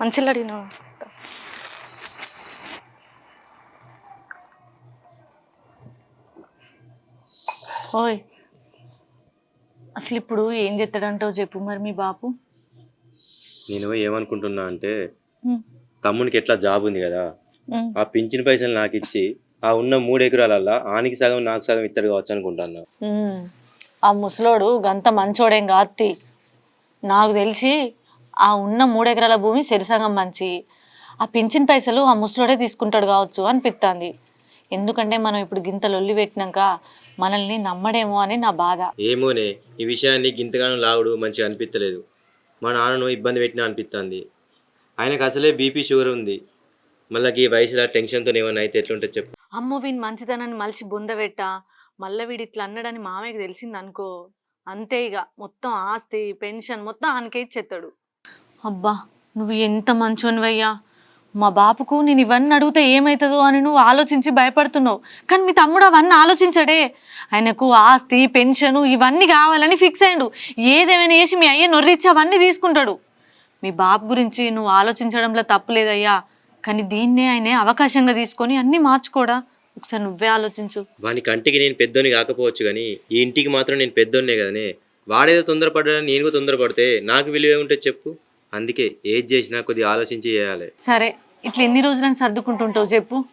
మంచిగా అడిగినావు ఓయ్ అసలు ఇప్పుడు ఏం చేస్తాడంటావు చెప్పు మరి మీ బాపు. నేను ఏమనుకుంటున్నా అంటే తమ్మునికి ఎట్లా జాబ్ ఉంది కదా. ఆ పింఛన్ పైసలు నాకు ఇచ్చి ఆ ఉన్న మూడు ఎకరాలల్లా ఆనికి సగం నాకు సగం ఇత్తడు కావచ్చు అనుకుంటున్నా. ఉమ్. ఆ ముసలోడు గంత మంచోడేం కాత్తి నాకు తెలిసి ఆ ఉన్న మూడెకరాల భూమి సెరిసగం మంచి ఆ పింఛన్ పైసలు ఆ ముసలోడే తీసుకుంటాడు కావచ్చు అనిపిస్తుంది ఎందుకంటే మనం ఇప్పుడు గింత లొల్లి పెట్టినాక మనల్ని నమ్మడేమో అని నా బాధ. ఏమోనే ఈ విషయాన్ని గింతగానం లావుడు మంచిగా అనిపించలేదు మా నాన్నను ఇబ్బంది పెట్టినా అనిపిస్తుంది ఆయనకు అసలే బీపీ షుగర్ ఉంది. మళ్ళీ ఈ వయసులో టెన్షన్తో ఏమైనా అయితే ఎట్లుంటుంది చెప్పు. అమ్మో వీని మంచిదనాన్ని మలిసి బొందబెట్ట మళ్ళీ వీడు ఇట్లా అన్నాడని మామయ్యకి తెలిసింది అనుకో అంతే ఇక మొత్తం ఆస్తి పెన్షన్ మొత్తం ఆయనకే ఇచ్చేస్తాడు అబ్బా నువ్వు ఎంత మంచోనివయ్యా. మా బాపుకు నేను ఇవన్నీ అడిగితే ఏమవుతుందో అని నువ్వు ఆలోచించి భయపడుతున్నావు. కానీ మీ తమ్ముడు అవన్నీ ఆలోచించడే. ఆయనకు ఆస్తి పెన్షను ఇవన్నీ కావాలని ఫిక్స్ అయ్యాడు. ఏదేమైనా చేసి మీ అయ్య నొర్రిచ్చి అవన్నీ తీసుకుంటాడు. మీ బాపు గురించి నువ్వు ఆలోచించడంలో తప్పు లేదయ్యా. కానీ దీన్నే ఆయనే అవకాశంగా తీసుకొని అన్నీ మార్చుకోడా? ఒకసారి నువ్వే ఆలోచించు. వాని కంటికి నేను పెద్దోని కాకపోవచ్చు కానీ ఈ ఇంటికి మాత్రం నేను పెద్దోన్నే కదనే. వాడేదో తొందరపడ్డా నేను కూడా తొందరపడితే నాకు విలువ ఏముంటుంది చెప్పు. అందుకే ఏది చేసినా కొద్దిగా ఆలోచించి చేయాలి. సరే ఇట్లా ఎన్ని రోజులని సర్దుకుంటుంటావు చెప్పు.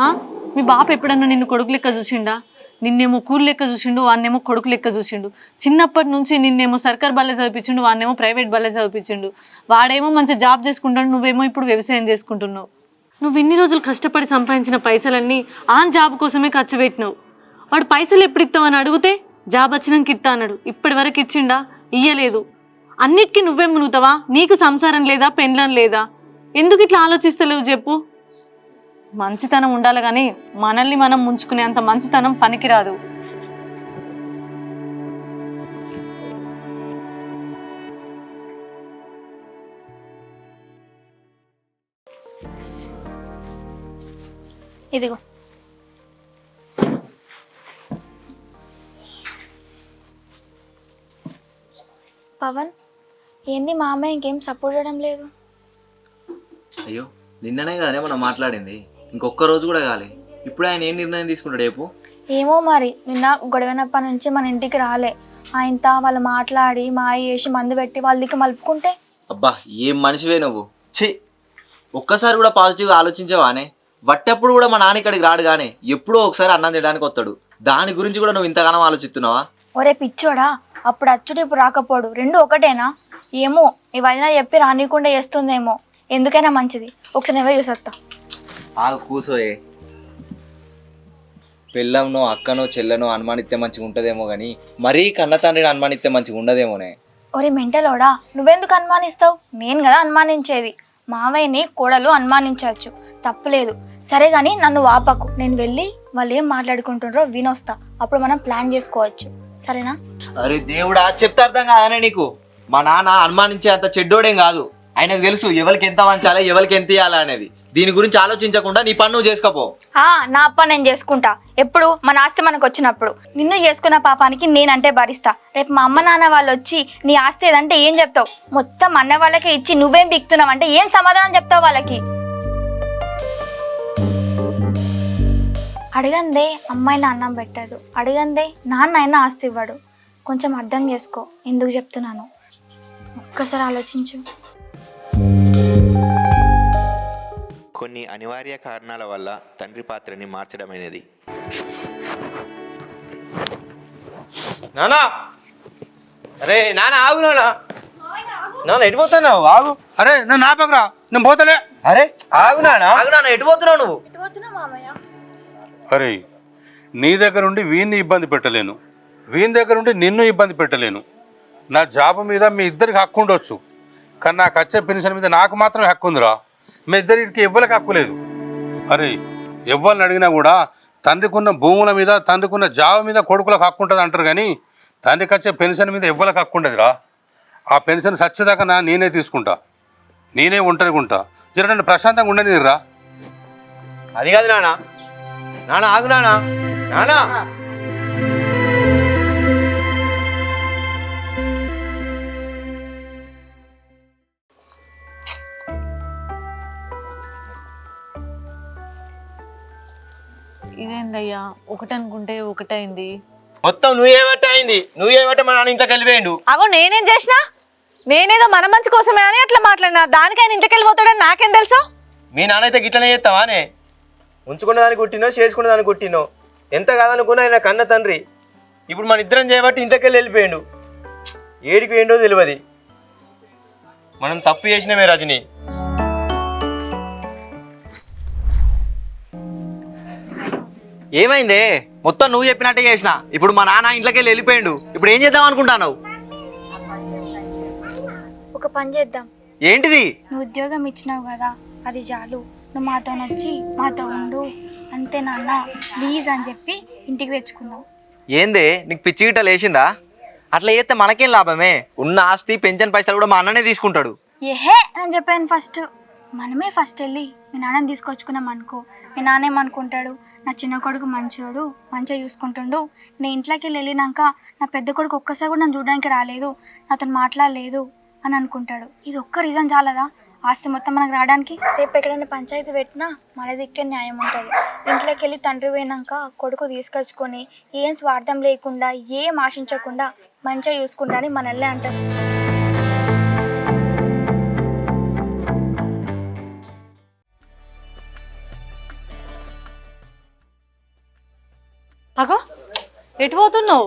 ఆ? మీ బాప ఎప్పుడన్నా నిన్ను కొడుకు లెక్క చూసిండా? నిన్నేమో కూలి లెక్క చూసిండు వాన్నేమో కొడుకు లెక్క చూసిండు. చిన్నప్పటి నుంచి నిన్నేమో సర్కార్ బల్లే చదివించిండు వాన్నేమో ప్రైవేట్ బల్లే చదివించిండు వాడేమో మంచి జాబ్ చేసుకుంటాడు నువ్వేమో ఇప్పుడు వ్యవసాయం చేసుకుంటున్నావు. నువ్వు ఇన్ని రోజులు కష్టపడి సంపాదించిన పైసలన్నీ ఆన్ జాబ్ కోసమే ఖర్చు పెట్టినావు. వాడు పైసలు ఎప్పుడు ఇస్తావని అడిగితే జాబ్ వచ్చినాక ఇస్తా అన్నాడు. ఇప్పటి వరకు ఇచ్చిండా? ఇయ్యలేదు. అన్నిటికీ నువ్వే మునుగుతావా నీకు సంసారం లేదా పెండ్లం లేదా? ఎందుకు ఇట్లా ఆలోచిస్తలేవు చెప్పు? మంచితనం ఉండాలి కానీ మనల్ని మనం ముంచుకునేంత మంచితనం పనికిరాదు. ఇదిగో. పవన్? ఏంది మా అమ్మాయి ఇంకేం సపోర్ట్ చేయడం లేదు? అయ్యో నిన్ననే కదనే మనం మాట్లాడింది. ఇంకొక్క రోజు కూడా కాలే. ఇప్పుడు ఆయన ఏం నిర్ణయం తీసుకుంటాడు రేపు ఏమో మరి నిన్న గొడవనప్పటి నుంచి మన ఇంటికి రాలే. ఆయనతో వాళ్ళు మాట్లాడి మాయ చేసి మందు పెట్టి వాళ్ళకి మలుపుకుంటే? అబ్బా ఏం మనిషివే నువ్వు. ఛీ! ఒక్కసారి కూడా పాజిటివ్గా ఆలోచించవానే. వట్టప్పుడు కూడా మా నాన్న ఇక్కడికి రాడు కానీ ఎప్పుడో ఒకసారి అన్నం తినడానికి వస్తాడు. దాని గురించి కూడా నువ్వు ఇంతగానం ఆలోచిస్తున్నావా? ఒరే పిచ్చోడా అప్పుడు అచ్చుడు ఇప్పుడు రాకపోడు. రెండు ఒకటేనా? ఏమో ఈ వదిన చెప్పి రానియకుండా చేస్తుందేమో. ఎందుకైనా మంచిది. ఒకసారి నువ్వే చూసొస్తా ఆగ కూసోయే. పిల్లంనో అక్కనో చెల్లెనో అనుమానిస్తే మంచిగా ఉంటుందేమో కానీ మరీ కన్న తండ్రిని అనుమానిస్తే మంచిగా ఉండదేమోనే. ఒరే మెంటలోడా నువ్వెందుకు అనుమానిస్తావు? నేను కదా అనుమానించేది. మావయ్యని కోడలు అనుమానించవచ్చు. తప్పులేదు. సరే కానీ నన్ను వాపకు. నేను వెళ్ళి వాళ్ళు ఏం మాట్లాడుకుంటుండ్రో వినొస్తా. అప్పుడు మనం ప్లాన్ చేసుకోవచ్చు. సరేనా? అరే దేవుడా చెప్తే అర్థం కాదనే నీకు. మా నాన్న అనుమానించే అంత చెడ్డోడేం కాదు. ఆయనకు తెలుసు ఎవరికి ఎంత వంచాలి ఎవరికి ఎంత ఇవ్వాలి అనేది. దీని గురించి ఆలోచించకుండా నీ పన్ను చేసుకోపో. ఆ నా అప్ప నేను చేసుకుంటా. ఎప్పుడు మన ఆస్తి మనకు వచ్చినప్పుడు. నిన్ను చేసుకున్న పాపానికి నేనంటే భరిస్తా. రేపు మా అమ్మ నాన్న వాళ్ళు వచ్చి నీ ఆస్తి ఏదంటే ఏం చెప్తావు? మొత్తం అన్న వాళ్ళకే ఇచ్చి నువ్వేం బిక్తున్నావు అంటే ఏం సమాధానం చెప్తావు వాళ్ళకి? అడగందే అమ్మాయిన అన్నం పెట్టదు. అడగందే నాన్న అయినా ఆస్తి ఇవ్వడు. కొంచెం అర్థం చేసుకో. ఎందుకు చెప్తున్నాను? ఒక్కసారి ఆలోచించు. కొన్ని అనివార్య కారణాల వల్ల తండ్రి పాత్రని మార్చడమైనది నానా! అరే నాన్న ఆగు నాన్న నాన్న ఎటు పోతున్నావు? ఆగు. అరే నన్ను ఆపకరా నేను పోతలే. అరే ఆగు నాన్న ఆగు నాన్న ఎటు పోతున్నావు నువ్వు? అరే నీ దగ్గర ఉండి వీన్ని ఇబ్బంది పెట్టలేను. వీని దగ్గర ఉండి నిన్ను ఇబ్బంది పెట్టలేను. నా జాబ్ మీద మీ ఇద్దరికి హక్కు ఉండొచ్చు. కానీ నాకు వచ్చే పెన్షన్ మీద నాకు మాత్రమే హక్కు ఉందిరా. మీ ఇద్దరికి ఎవ్వరికి హక్కు లేదు. అరే ఎవ్వరిని అడిగినా కూడా తండ్రికున్న భూముల మీద తండ్రికున్న జాబ్ మీద కొడుకులకు హక్కు ఉంటుంది అంటారు కానీ తండ్రికి వచ్చే పెన్షన్ మీద ఎవ్వరికి హక్కు ఉండదురా. ఆ పెన్షన్ సచ్చేదాకా నా నేనే తీసుకుంటా. నేనే ఒంటరిగా జర నన్ను ప్రశాంతంగా ఉండనిదిరా అది కాదు నాన్న. నాన్న ఆగు నాన్న. నానా ఒకటి అనుకుంటే ఒకటైంది. మొత్తం నువ్వు ఏమట్టే అయింది? నువ్వు ఏమట్టే మా నాన్న ఇంట్లోకి వెళ్ళిపోయిండు అగో నేనేం చేసినా? నేనేదో మన మంచి కోసమే అని అట్లా మాట్లాడినా. దానికైనా ఇంటికి వెళ్ళిపోతాడని నాకేం తెలుసు? మీ నాన్న అయితే గిట్లనే చేస్తావానే ఉంచుకున్న దానికి కొట్టినో చేసుకున్న దానికి కొట్టినో? ఎంత కాదనుకున్నా ఆయన కన్న తండ్రి. ఇప్పుడు మన ఇద్దరం చేయబట్టి ఇంట్లోకి వెళ్ళి వెళ్ళిపోయిండు. ఏడికి ఏంటో తెలియదు. మనం తప్పు చేసినామే రజని. ఏమైందే? మొత్తం నువ్వు చెప్పినట్టే చేసిన. ఇప్పుడు మా నాన్న ఇంట్లోకి వెళ్ళి వెళ్ళిపోయిండు. ఇప్పుడు ఏం చేద్దాం అనుకుంటావు ఒక పని చేద్దాం. ఏంటిది? నువ్వు ఉద్యోగం ఇచ్చినావు కదా అది చాలు. నువ్వు మాతో వచ్చి మాతో ఉండు. అంతే నాన్న ప్లీజ్ అని చెప్పి ఇంటికి తెచ్చుకుందాం. ఏందే? నీకు పిచ్చి గిట్ట లేచిందా అట్లా చేస్తే మనకేం లాభమే? ఉన్న ఆస్తి పెన్షన్ పైసలు కూడా మా అన్ననే తీసుకుంటాడు. ఏహే అని చెప్పాను ఫస్ట్ మనమే ఫస్ట్ వెళ్ళి మీ నాన్నని తీసుకొచ్చుకున్నాం అనుకో. మీ నాన్న ఏమనుకుంటాడు? నా చిన్న కొడుకు మంచోడు మంచిగా చూసుకుంటుండు. నేను ఇంట్లోకి వెళ్ళి వెళ్ళినాక నా పెద్ద కొడుకు ఒక్కసారి కూడా నన్ను చూడడానికి రాలేదు అతను మాట్లాడలేదు అని అనుకుంటాడు. ఇది ఒక్క రీజన్ చాలదా? ఆస్తి మొత్తం మనకు రావడానికి? రేపు ఎక్కడైనా పంచాయతీ పెట్టినా మన దిక్కే న్యాయం ఉంటుంది. ఇంట్లోకి వెళ్ళి తండ్రి పోయినాక కొడుకు తీసుకొచ్చుకొని ఏం స్వార్థం లేకుండా ఏం ఆశించకుండా మంచిగా చూసుకుంటా అని మనల్ని అంటారు. అగో ఎటు పోతున్నావు?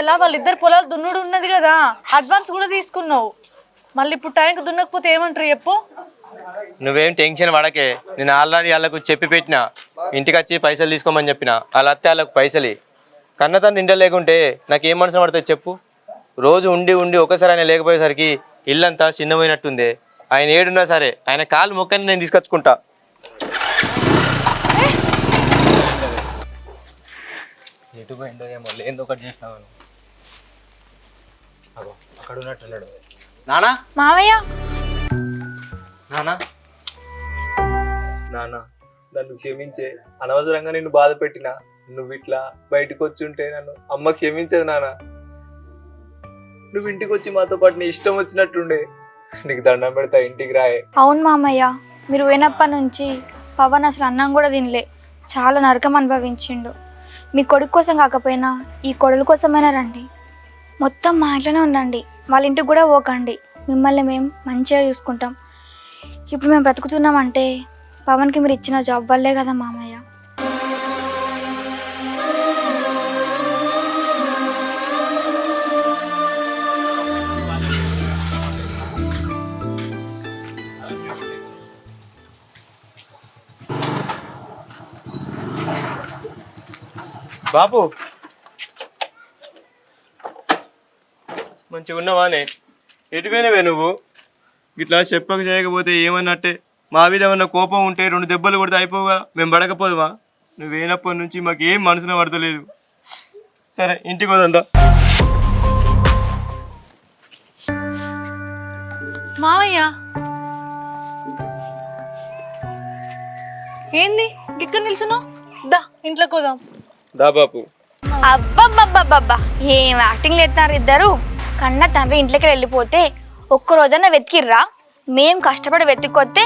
ఇలా వాళ్ళిద్దరు పొలాలు దున్నుడు ఉన్నది కదా అడ్వాన్స్ కూడా తీసుకున్నావు. మళ్ళీ ఇప్పుడు టైంకి దున్నకపోతే ఏమంటారు చెప్పు? నువ్వేం టెన్షన్ పడకే నేను ఆల్రెడీ వాళ్ళకు చెప్పి పెట్టిన. ఇంటికి వచ్చి పైసలు తీసుకోమని చెప్పిన. వాళ్ళ అత్తే వాళ్ళకు పైసలు. కన్నతను నిండా లేకుంటే నాకు ఏం మనసు పడుతుంది చెప్పు? రోజు ఉండి ఉండి ఒకసారి ఆయన లేకపోయేసరికి ఇల్లంతా చిన్నపోయినట్టుంది. ఆయన ఏడున్నా సరే ఆయన కాలు మొక్కని నేను తీసుకొచ్చుకుంటా. ఎటు పోయిందో ఏమో లేదో ఒకటి చేసినావు అగో అక్కడ ఉన్నట్టున్నాడు నానా? మావయ్య. నానా? నాన్న నన్ను క్షమించే. అనవసరంగా నిన్ను బాధ పెట్టిన. నువ్వు ఇట్లా బయటకు వచ్చి ఉంటే నన్ను అమ్మ క్షమించదు నాన్న నువ్వు ఇంటికి వచ్చి మాతో పాటు నీ ఇష్టం వచ్చినట్టుండే. నీకు దండం పెడతా ఇంటికి రాయే. అవును మామయ్య. మీరు పోయినప్పటి నుంచి పవన్ అసలు అన్నం కూడా తినలే. చాలా నరకం అనుభవించిండు. మీ కొడుకు కోసం కాకపోయినా ఈ కొడుల కోసమైనా రండి. మొత్తం మా ఇంట్లోనే ఉండండి. వాళ్ళ ఇంటికి కూడా పోకండి. మిమ్మల్ని మేము మంచిగా చూసుకుంటాం. ఇప్పుడు మేము బ్రతుకుతున్నామంటే పవన్కి మీరు ఇచ్చిన జాబ్ వల్లే కదా మామయ్య. బాపు మంచిగా ఉన్నావానే ఎటుపోయినవే నువ్వు? ఇట్లా చెప్పక చేయకపోతే ఏమన్నట్టే? మా మీద ఏమన్నా కోపం ఉంటే రెండు దెబ్బలు కొడితే అయిపోగా మేము పడకపోదువా నువ్వేనప్పటి నుంచి మాకు ఏం మనసున పడతలేదు. సరే ఇంటికి వదందా మావయ్య. ఏంది? ఇక్కడ నిల్చున్నావు? దా ఇంట్లోకి వదాం దా బాపు. అబ్బబ్బబ్బబ్బబ్బా. ఏం యాక్టింగ్ చేస్తున్నారు ఇద్దరు? కన్న తండ్రి ఇంట్లోకి వెళ్ళిపోతే ఒక్క రోజన్నా వెతికిర్రా? మేం కష్టపడి వెతికొస్తే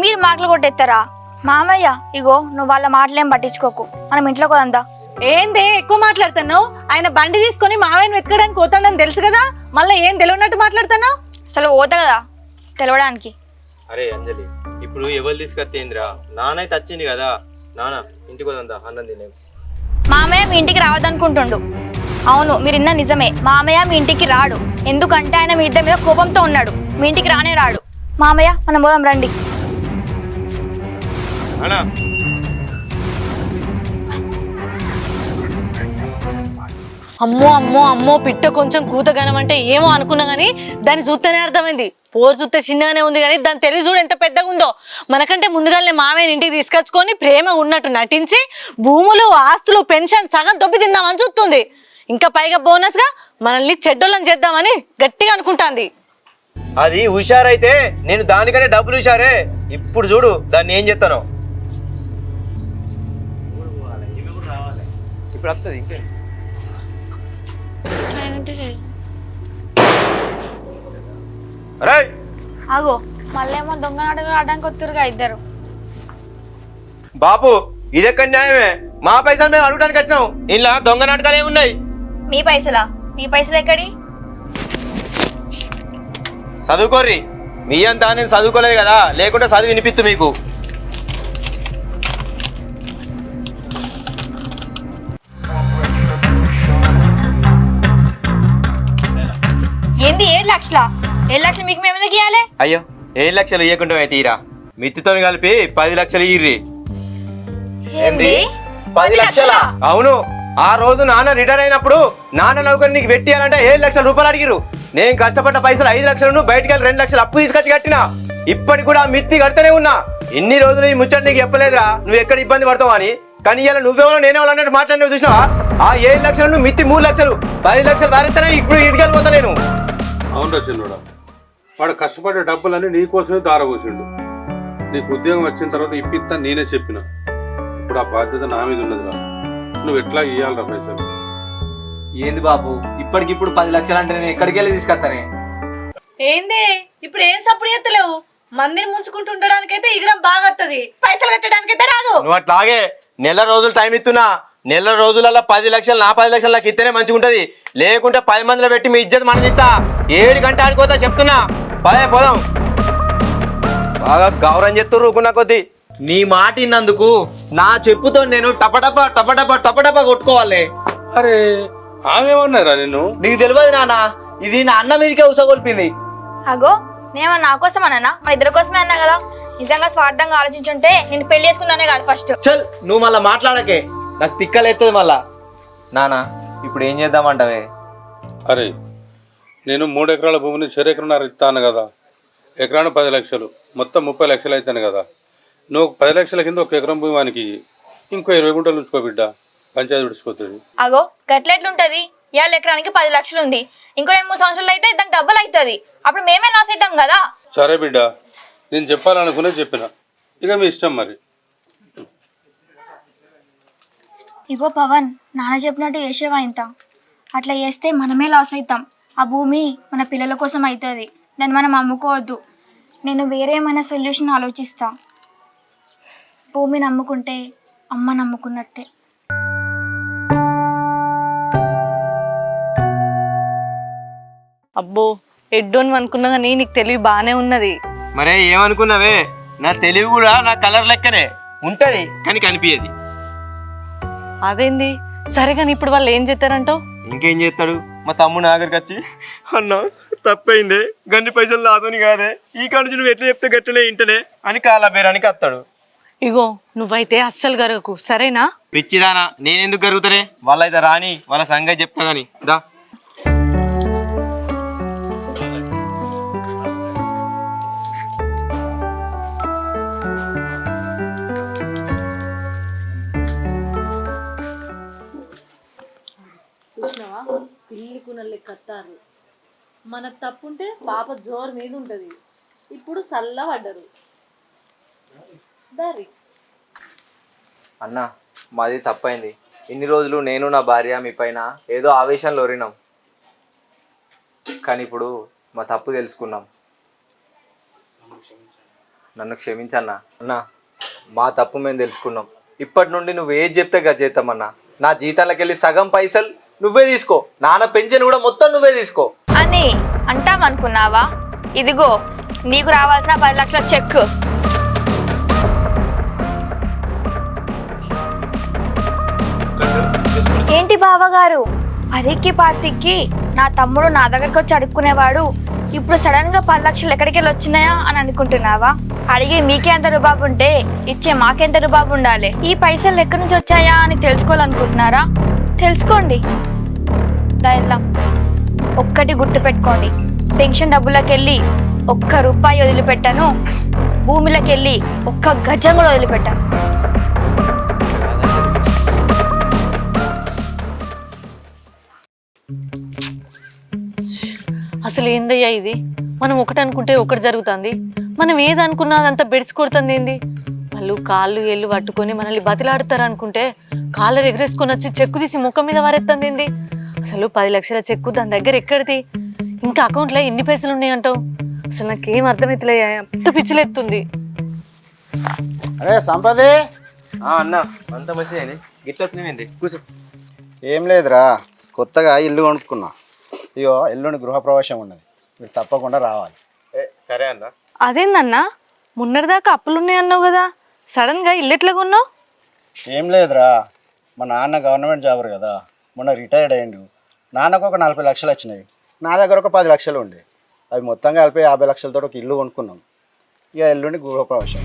మీరు మాటలు కొట్టేస్తారా? మామయ్య ఇగో నువ్వు వాళ్ళ మాటలేం పట్టించుకోకు. మనం ఇంట్లోకి వదందా ఏంది ఎక్కువ మాట్లాడుతున్నావు? ఆయన బండి తీసుకొని మావయ్యని వెతకడానికి పోతాడని తెలుసు కదా? మళ్ళీ ఏం తెలియనట్టు మాట్లాడుతున్నావు? అసలు పోతా కదా తెలవడానికి. అరే అంజలి ఇప్పుడు ఎవరు తీసుకొస్తేంద్రా నానైతే వచ్చింది కదా. నాన్న ఇంటికి వదందా అన్నం తినే. మామయ్య మీ ఇంటికి రావద్దనుకుంటుండు. అవును మీరు ఇన్న నిజమే. మామయ్య మీ ఇంటికి రాడు. ఎందుకంటే ఆయన మీ ఇద్దరి మీద కోపంతో ఉన్నాడు. మీ ఇంటికి రానే రాడు. మామయ్య మనం పోదాం రండి. అమ్మో అమ్మో అమ్మో పిట్ట కొంచెం కూతగనం అంటే ఏమో అనుకున్నా గానీ దాన్ని చూస్తేనే అర్థమైంది. పోరు చూస్తే చిన్నగానే ఉంది కానీ దాని తెలివి చూడు ఎంత పెద్దగా ఉందో మనకంటే ముందుగానే మామయ్యని ఇంటికి తీసుకొచ్చుకొని ప్రేమ ఉన్నట్టు నటించి భూములు ఆస్తులు పెన్షన్ సగం దొబ్బి తిందామని చూస్తుంది. ఇంకా పైగా బోనస్గా మనల్ని చెడ్డోళ్ళని చేద్దామని గట్టిగా అనుకుంటాంది. అది హుషారైతే నేను దానికంటే డబ్బులు హుషారే. ఇప్పుడు చూడు దాన్ని ఏం చేస్తాను. ఇప్పుడు వస్తుంది ఆగో. మళ్ళేమో దొంగ నాటకాలు ఆడడానికి వస్తురుగా ఇద్దరు. బాపు ఇదెక్కడ న్యాయమే? మా పైసలు మేము అడగడానికి వచ్చినాం. ఇలా దొంగ నాటకాలు ఏమున్నాయి? మీ పైసలా? మీ పైసలు ఎక్కడి? చదువుకోర్రి. మీ అంతా నేను చదువుకోలేదు కదా. లేకుంటే చదువు వినిపిత్తు మీకు. ఏంది? ఏడు లక్షల? ఏడు లక్షలు మీకు మేము ఎందుకు ఇవ్వాలి అయ్యో ఏడు లక్షలు ఇవ్వకుండా తీరా. మిత్తితో కలిపి పది లక్షలు ఇయ్యి ఏంది? పది లక్షలా? అవును. ఆ రోజు నాన్న రిటైర్ అయినప్పుడు నాన్న నౌకరు నీకు పెట్టియాలంటే ఏడు లక్షల రూపాయలు అడిగిరు నేను కష్టపడ్డ పైసలు ఐదు లక్షలను బయటికి వెళ్ళి రెండు లక్షలు అప్పు తీసుకొచ్చి కట్టినా. ఇప్పటికి కూడా మిత్తి కడుతూనే ఉన్నా. ఎన్ని రోజులు ఈ ముచ్చట నీకు చెప్పలేదురా. నువ్వు ఎక్కడ ఇబ్బంది పడతావు అని. కానీ ఇలా నువ్వెవరో నేనేవో అన్నట్టు మాట్లాడినావు చూసినావా? ఆ ఏడు లక్షలను మిత్తి మూడు లక్షలు పది లక్షలు దారితేనే ఇప్పుడు ఇంటికి వెళ్ళిపోతా నేను. అవునరా చిన్నోడా వాడు కష్టపడే డబ్బులన్నీ నీ కోసమే దారపోసిండు నీకు ఉద్యోగం వచ్చిన తర్వాత ఇప్పిస్తా నేనే చెప్పిన. ఇప్పుడు ఆ బాధ్యత నా మీద ఉన్నదిరా నువ్వు ఎట్లా ఇవ్వాలరా పైసలు ఏంది బాబు? ఇప్పటికిప్పుడు పది లక్షలు అంటే నేను ఎక్కడికి వెళ్ళి తీసుకొస్తానే? ఏంది? ఇప్పుడు ఏం సప్పుడు చేస్తలేవు? మందిని ముంచుకుంటుండడానికైతే ఇగరం బాగా వస్తుంది పైసలు కట్టడానికైతే రాదు. నువ్వు అట్లాగే నెల రోజులు టైం ఇస్తున్నా. నెల రోజులలో పది లక్షలు నా పది లక్షలు నాకు ఇస్తేనే మంచిగా ఉంటది లేకుంటే పది మందిలో పెట్టి మీ ఇజ్జత్ మన ఇస్తా ఏడు గంట ఆడుకోతా చెప్తున్నా. పదే పోదాం. బాగా గౌరవం చేస్తూ ఊకున్నా కొద్దీ. నీ మాట ఇన్నందుకు నా చెప్పుతో నేను టపటప టపటప టపటప కొట్టుకోవాలి. అరే ఆమెమన్నారా నిన్ను? నీకు తెలియదు నాన్న ఇది నా అన్న మీదకే ఉసగొల్పింది అగో నేమన్నా నా కోసం అన్నా మన ఇద్దరి కోసమే అన్నా కదా. నిజంగా స్వార్థంగా ఆలోచించుంటే నేను పెళ్ళి చేసుకున్నానే కాదు ఫస్ట్. చల్ నువ్వు మళ్ళా మాట్లాడకే. నాకు తిక్కలేస్తుంది మళ్ళా. నానా ఇప్పుడు ఏం చేద్దామంటావే? అరే నేను మూడు ఎకరాల భూమిని చెరు ఎకరన్నర ఇస్తాను కదా. ఎకరాను పది లక్షలు. మొత్తం ముప్పై లక్షలు అవుతాను కదా. నువ్వు పది లక్షల కింద ఒక ఎకరం భూమి వానికి ఇంకో ఇరవై గుంటలు ఉంచుకో బిడ్డ. పంచాయతీ విడిచిపోతుంది. అగో గట్లెట్లుంటది? ఇవాళ ఎకరానికి పది లక్షలు ఉంది. ఇంకో రెండు మూడు సంవత్సరాలు అయితే దానికి డబ్బులు అవుతుంది అప్పుడు మేమే లాస్ అవుతాం కదా. సరే బిడ్డ నేను చెప్పాలనుకునే చెప్పిన. ఇక మీ ఇష్టం మరి. ఇగో పవన్ నాన్న చెప్పినట్టు చేసేవా ఇంత? అట్లా చేస్తే మనమే లాస్ అవుతాం ఆ భూమి మన పిల్లల కోసం అవుతుంది దాన్ని మనం అమ్ముకోవద్దు. నేను వేరే ఏమైనా సొల్యూషన్ ఆలోచిస్తా. భూమిని అమ్ముకుంటే అమ్మ నమ్ముకున్నట్టే. అబ్బో ఎడ్డోని అనుకున్నా కానీ నీకు తెలివి బాగానే ఉన్నది. మరే ఏమనుకున్నావే? నా తెలివి కూడా నా కలర్ లెక్కనే. ఉంటది కానీ కనిపించదు అదేంది? సరే కానీ ఇప్పుడు వాళ్ళు ఏం చేస్తారంటావు? ఇంకేం చేస్తాడు? మా తమ్ముడు ఆఖరికి వచ్చి అన్న తప్పైందే. గన్ని పైసలు లాదని కాదే. ఈ కాడ నువ్వు ఎట్లా చెప్తే గట్టలే ఇంటనే అని కాలా బేరానికి వస్తాడు ఇగో నువ్వైతే అస్సలు గరగకు. సరేనా? పిచ్చిదానా నేనెందుకు జరుగుతానే వాళ్ళైతే రాని వాళ్ళ సంగతి చెప్తా గాని. దా. పిల్లి కత్తారు మన తప్పుంటే పాప జోరు మీద ఉంటుంది. ఇప్పుడు చల్ల పడ్డరు దారి. అన్న మాది తప్పైంది. ఇన్ని రోజులు నేను నా భార్య మీ పైన ఏదో ఆవేశంలో ఒరినాం. కానీ ఇప్పుడు మా తప్పు తెలుసుకున్నాం. నన్ను క్షమించన్నా. అన్న మా తప్పు మేము తెలుసుకున్నాం. ఇప్పటి నుండి నువ్వు ఏది చెప్తే గది చేస్తామన్నా నా జీతాలకెళ్ళి సగం పైసలు నువ్వే తీసుకో. నాన్న పెన్షన్ కూడా మొత్తం నువ్వే తీసుకో. అని అంటాం అనుకున్నావా ఇదిగో నీకు రావాల్సిన పది లక్షల చెక్. ఏంటి బావగారు? పదికి పాతికి నా తమ్ముడు నా దగ్గరకు వచ్చి అడుక్కునేవాడు. ఇప్పుడు సడన్గా పది లక్షలు ఎక్కడికి వెళ్ళి వచ్చినాయా అని అనుకుంటున్నావా? అడిగి మీకే ఎంత రుబాబు ఉంటే ఇచ్చే మాకెంత రుబాబు ఉండాలి ఈ పైసలు ఎక్కడి నుంచి వచ్చాయా అని తెలుసుకోవాలనుకుంటున్నారా? తెలుసుకోండి. దయల్లా వెళ్దాం. ఒక్కటి గుర్తుపెట్టుకోండి పెన్షన్ డబ్బులకు వెళ్ళి ఒక్క రూపాయి వదిలిపెట్టాను. భూమిలోకి వెళ్ళి ఒక్క గజం కూడా వదిలిపెట్టాను. అసలు ఏందయ్యా ఇది? మనం ఒకటి అనుకుంటే ఒకటి జరుగుతుంది. మనం ఏది అనుకున్నా అదంతా బెడిసి కొడుతుంది ఏంది? వాళ్ళు కాళ్ళు ఏళ్ళు పట్టుకొని మనల్ని బతిలాడుతారు అనుకుంటే కాళ్ళు ఎగరేసుకొని వచ్చి చెక్కు తీసి ముఖం మీద వారెత్తుంది అసలు పది లక్షల చెక్కు దాని దగ్గర ఎక్కడిది? ఇంకా అకౌంట్లో ఎన్ని పైసలు ఉన్నాయంటావు? అసలు నాకేం అర్థమైతలే ఎంత పిచ్చిలెత్తుంది. అరే సంపదే ఆ, అన్న అంత గిట్ల కూర్చో. ఏం లేదురా కొత్తగా ఇల్లు కొనుక్కున్నా. ఇగో ఎల్లుండి గృహప్రవేశం ఉన్నది. మీరు తప్పకుండా రావాలి. ఏ, సరే అన్న. అదేందన్నా? మొన్నటిదాకా అప్పులున్నాయి అన్నావు కదా సడన్గా ఇల్లు ఎట్లా కొన్నావు ఏం లేదురా. మా నాన్న గవర్నమెంట్ జాబర్ కదా. మొన్న రిటైర్డ్ అయ్యిండు. నాన్నకు ఒక నలభై లక్షలు వచ్చినాయి. నా దగ్గర ఒక పది లక్షలు ఉండే. అవి మొత్తంగా కలిపి యాభై లక్షలతో ఒక ఇల్లు కొనుక్కున్నాం. ఇక ఎల్లుండి గృహప్రవేశం.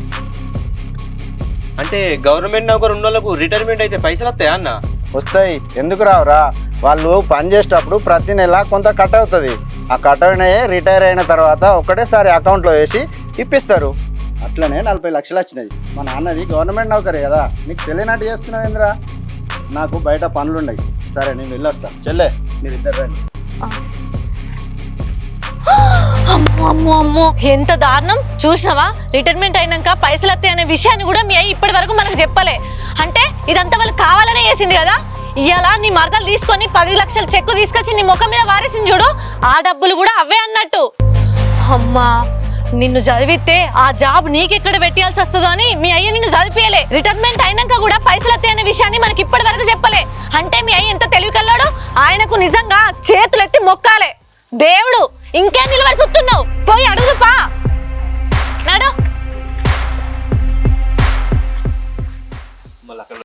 అంటే గవర్నమెంట్ నౌకరు ఉన్న వాళ్ళకు రిటైర్మెంట్ అయితే పైసలు వస్తాయా అన్న? వస్తాయి. ఎందుకు రావురా? వాళ్ళు పని చేసేటప్పుడు ప్రతి నెల కొంత కట్ అవుతుంది. ఆ కట్ అయినయే రిటైర్ అయిన తర్వాత ఒకటేసారి అకౌంట్లో వేసి ఇప్పిస్తారు. అట్లనే నలభై లక్షలు వచ్చినాయి. మా నాన్నది గవర్నమెంట్ నౌకరే కదా నీకు తెలియనట్టు చేస్తున్నావు ఏంద్రా? నాకు బయట పనులున్నాయి. సరే నేను వెళ్ళొస్తా. చెల్లె మీరు ఇద్దరు రండి. అమ్మో అమ్మో అమ్మో. ఎంత దారుణం. చూసినావా? రిటైర్మెంట్ అయినాక పైసలు వస్తాయి అనే విషయాన్ని కూడా మీ అయ్యి ఇప్పటి వరకు మనకు చెప్పలే. అంటే ఇదంతా వాళ్ళు కావాలనే చేసింది కదా? ఇలా నీ మరదలు తీసుకొని పది లక్షల చెక్కు తీసుకొచ్చి నీ ముఖం మీద వారేసింది చూడు ఆ డబ్బులు కూడా అవే అన్నట్టు. అమ్మా. నిన్ను చదివితే ఆ జాబ్ నీకెక్కడ పెట్టాల్సి వస్తుందో అని మీ అయ్య నిన్ను చదివియలే రిటైర్మెంట్ అయినాక కూడా పైసలు వస్తాయి అనే విషయాన్ని మనకి ఇప్పటి వరకు చెప్పలే. అంటే మీ అయ్య ఎంత తెలివి కల్లాడు? ఆయనకు నిజంగా చేతులు ఎత్తి మొక్కాలే. దేవుడు ఇంకేం నిలబడి చూస్తున్నావు? పోయి అడుగు పా. నాడు. అక్కడ